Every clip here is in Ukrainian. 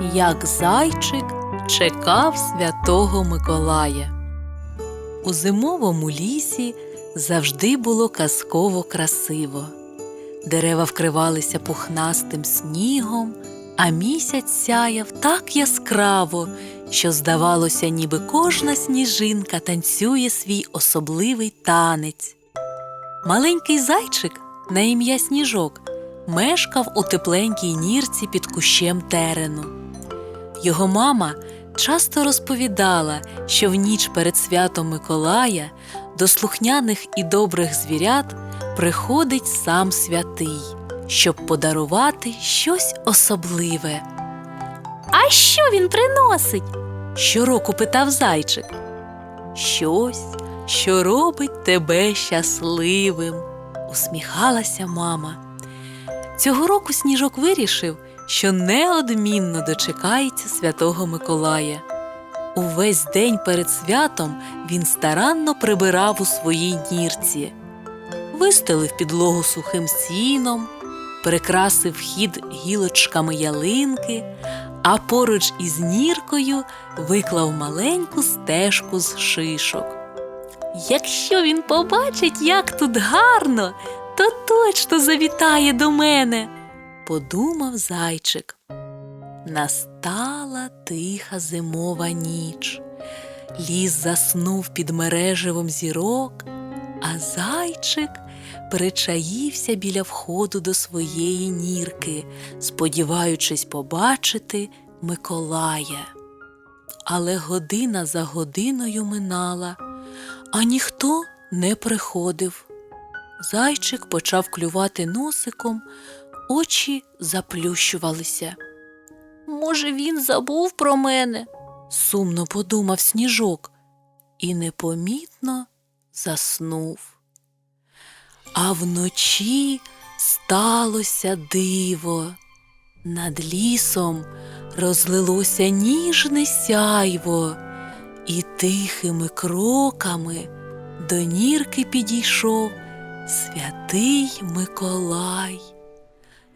як зайчик чекав святого Миколая. У зимовому лісі завжди було казково красиво. Дерева вкривалися пухнастим снігом, а місяць сяяв так яскраво, що здавалося, ніби кожна сніжинка танцює свій особливий танець. Маленький зайчик на ім'я Сніжок мешкав у тепленькій нірці під кущем терену. Його мама часто розповідала, що в ніч перед святом Миколая до слухняних і добрих звірят приходить сам святий, щоб подарувати щось особливе. А що він приносить? щороку питав зайчик. Щось, що робить тебе щасливим, усміхалася мама. Цього року сніжок вирішив, що неодмінно дочекається святого Миколая. Увесь день перед святом він старанно прибирав у своїй нірці, вистелив підлогу сухим сіном, прикрасив вхід гілочками ялинки, а поруч із ніркою виклав маленьку стежку з шишок. Якщо він побачить, як тут гарно, то точно завітає до мене, подумав зайчик. Настала тиха зимова ніч. Ліс заснув під мереживом зірок, а зайчик причаївся біля входу до своєї нірки, сподіваючись побачити Миколая. Але година за годиною минала, а ніхто не приходив. Зайчик почав клювати носиком, очі заплющувалися. Може, він забув про мене? сумно подумав сніжок і непомітно заснув. А вночі сталося диво. Над лісом розлилося ніжне сяйво, і тихими кроками до нірки підійшов святий Миколай.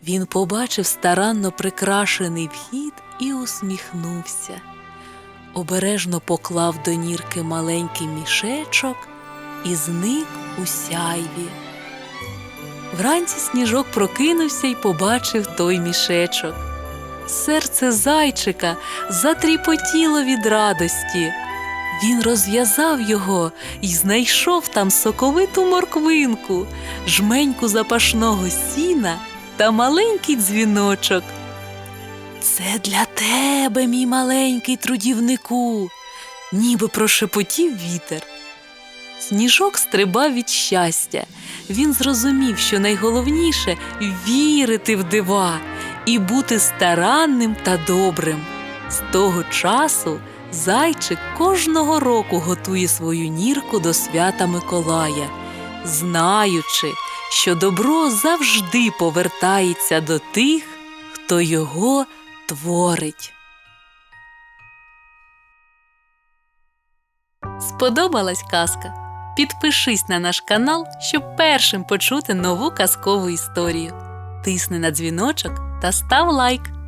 Він побачив старанно прикрашений вхід і усміхнувся. Обережно поклав до нірки маленький мішечок і зник у сяйві. Вранці сніжок прокинувся і побачив той мішечок. Серце зайчика затріпотіло від радості. Він розв'язав його і знайшов там соковиту морквинку, жменьку запашного сіна та маленький дзвіночок. Це для тебе, мій маленький трудівнику, ніби прошепотів вітер. Сніжок стрибав від щастя. Він зрозумів, що найголовніше вірити в дива і бути старанним та добрим. З того часу зайчик кожного року готує свою нірку до свята Миколая, знаючи, що добро завжди повертається до тих, хто його творить. Сподобалась казка? Підпишись на наш канал, щоб першим почути нову казкову історію. Тисни на дзвіночок та став лайк.